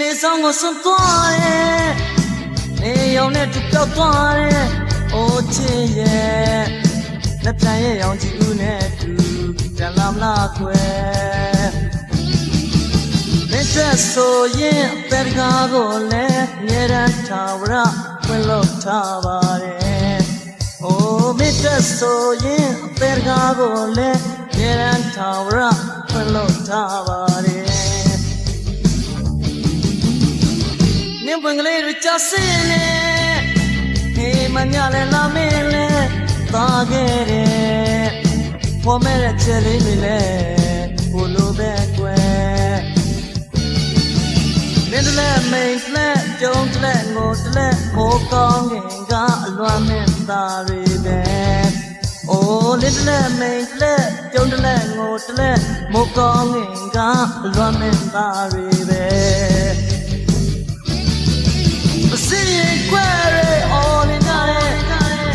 နေဆောင်ကိုစွန့်သွားတယ်နေရောင်နဲ့တူပြောက်သွားတယ်အိုးချစ်ရဲ့လက်ပြန်ရဲ့ရောင်ကြည့်ဦးနဲ့တူပြန်လာမလားခွဲမင်းသက်ဆိုရင်အပေတကားကိုလည်းမြေရန်ထာဝရဖွင့်လို့ထားပါတယ်အိုးမင်းသက်ဆိုရင်အပေတကားကိုလည်းမြေရန်ထာဝရဖွင့်လို့ထားပါ ကလေးတို့ကြဆင်းနေဟေးမညလည်းလာမင်းလည်းသာခဲ့တယ်ပေါ်မဲ့တဲ့ချက်လေးတွေလည်းဘလိုပဲကွယ်မင်းတို့လည်းမိန်လည်းကြုံလည်းငိုလည်းမိုးကောင်းခင်ကအလွမ်းမင်းသားတွေပဲအိုးလေးလည်းမိန်လည်းကြုံလည်းငိုလည်းမိုးကောင်းခင်ကအလွမ်းမင်းသားတွေပဲ ခွဲရဲအော်နေကြတယ်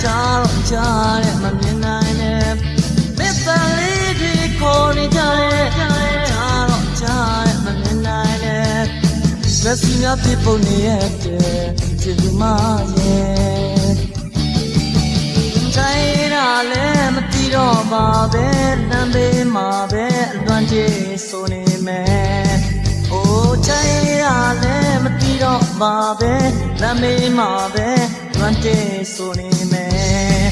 ကြားတော့ကြားတယ်မမြင်နိုင်နဲ့မေတ္တာလေးတွေခေါ်နေကြတယ်ကြားတော့ကြားတယ်မမြင်နိုင်နဲ့လက်စီများပြပုံနေရဲ့ချစ်သူမရဲ့တိုင်းရလည်းမတီးတော့ပါပဲလမ်းဘေးမှာပဲအလွန်ကြီးဆိုနေမယ်အိုးချိုင်ရလည်းမတီးတော့ ပါပဲလမ်းမေးမှာပဲလွမ်းတေးဆိုနေမယ်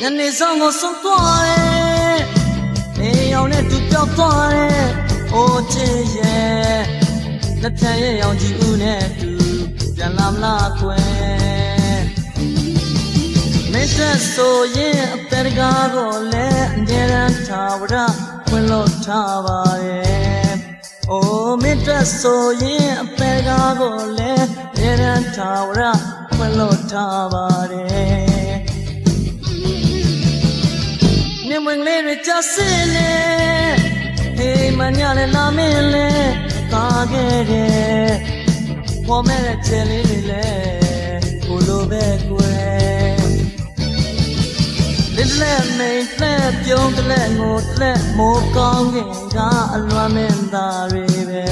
ညနေဆောင်ကိုဆုံးသွားတယ်။နေရောင်နဲ့တူပြောက်သွားတယ်။အိုးချစ်ရဲ့လက်ဖြန်ရဲ့ရောင်ကြီးဦးနဲ့တူ ပြန်လာမလားခွဲ။မင်းသက်ဆိုရင်အပေတကားကိုလည်းအမြဲတမ်းထာဝရဝင်လို့ထားပါရဲ့။အိုးမင်းသက်ဆိုရင်အပေတကားကိုလည်းအမြဲတမ်းထာဝရဝင်လို့ထားပါရဲ့။မြင်ဝင်လေးတွေကြဆင်းနေဟေးမညလည်းလာမင်းလည်းကာခဲ့တယ် ပေါ်မဲ့တဲ့ချယ်လေးတွေလည်းကိုလိုပဲကွယ်လစ်လက်မိန်လက်ပြုံးတလက်ငိုတလက်မိုးကောင်းခင်ကအလွမ်းမင်းသားတွေပဲ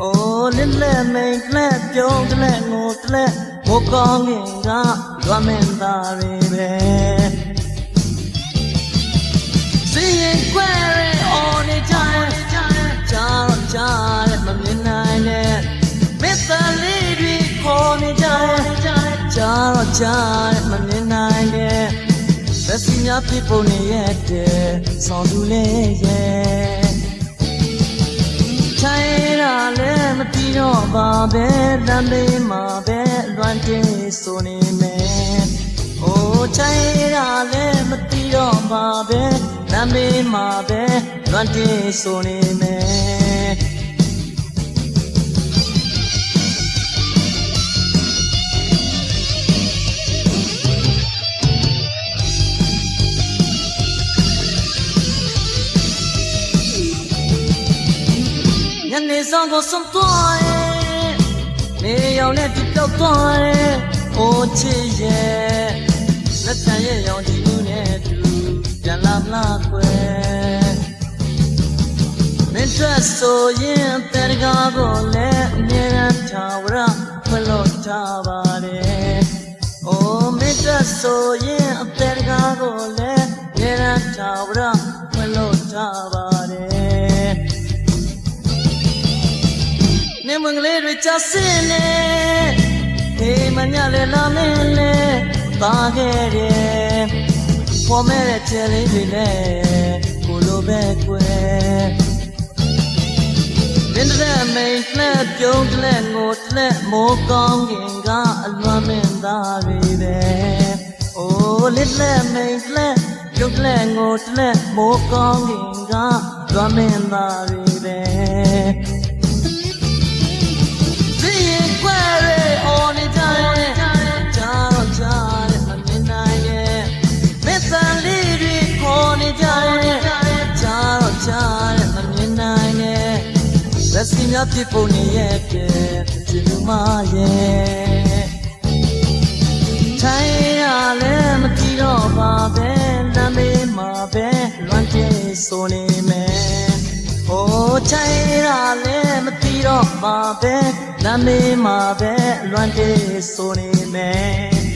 အိုးလစ်လက်မိန်လက်ပြုံးတလက်ငိုတလက်မိုးကောင်းခင်ကလွမ်းမင်းသားတွေပဲစင်ရ ကြားတော့ကြားတယ်မမြင်နိုင်နဲ့ဘယ်စီများပြပုံနေရဲ့တဲ့ဆောင်သူလေးရဲ့ချိုင်ရလည်းမတီးတော့ပါပဲလမ်းဘေးမှာပဲလွမ်းတင်းဆိုနေမယ်အိုးချိုင်ရလည်းမတီးတော့ပါပဲလမ်းဘေးမှာပဲလွမ်းတင်းဆိုနေမယ် နေဆောင်ကိုဆုံးသွားရဲ့နေရောင်နဲ့တူပြောက်သွားရဲ့အိုးချစ်ရဲ့လက်ချံရဲ့ရောင်ကြည့်ဦးနဲ့တူပြန်လာမလားခွဲမင်းသက်ဆိုရင်တဲတကားကိုလည်းအမြဲတမ်းထာဝရဖွင့်လို့ထားပါတယ်အိုးမင်းသက်ဆိုရင်အတဲတကားကိုလည်းအမြဲတမ်းထာဝရဖွင့်လို့ထားပါတယ် မင်္ဂလေးတွေကြဆင်းနေဟေးမညလည်းလာမင်းလည်းပါခဲ့တယ်ပေါ်မဲ့တဲ့ချယ်လေးတွေလည်းကိုလိုပဲကွယ်မင်းတဲ့မိန်လက်ပြုံးတဲ့ငိုတဲ့မိုးကောင်းခင်ကအလွမ်းမင်းသားတွေပဲအိုးလေးလက်မိန်လက်ပြုံးတဲ့ငိုတဲ့မိုးကောင်းခင်ကလွမ်းမင်းသားတွေပဲ မမြင်နိုင်ရဲ့လက်စီများပြဖြစ်ပုံနေရဲ့တဲ့ဒီလူမရဲ့ထိုင်ရလဲမကြည့်တော့ပါပဲလမ်းမေးမှာပဲလွမ်းကျဲဆိုနေမယ်ဟိုထိုင်ရလဲမကြည့်တော့ပါပဲလမ်းမေးမှာပဲလွမ်းကျဲဆိုနေမယ်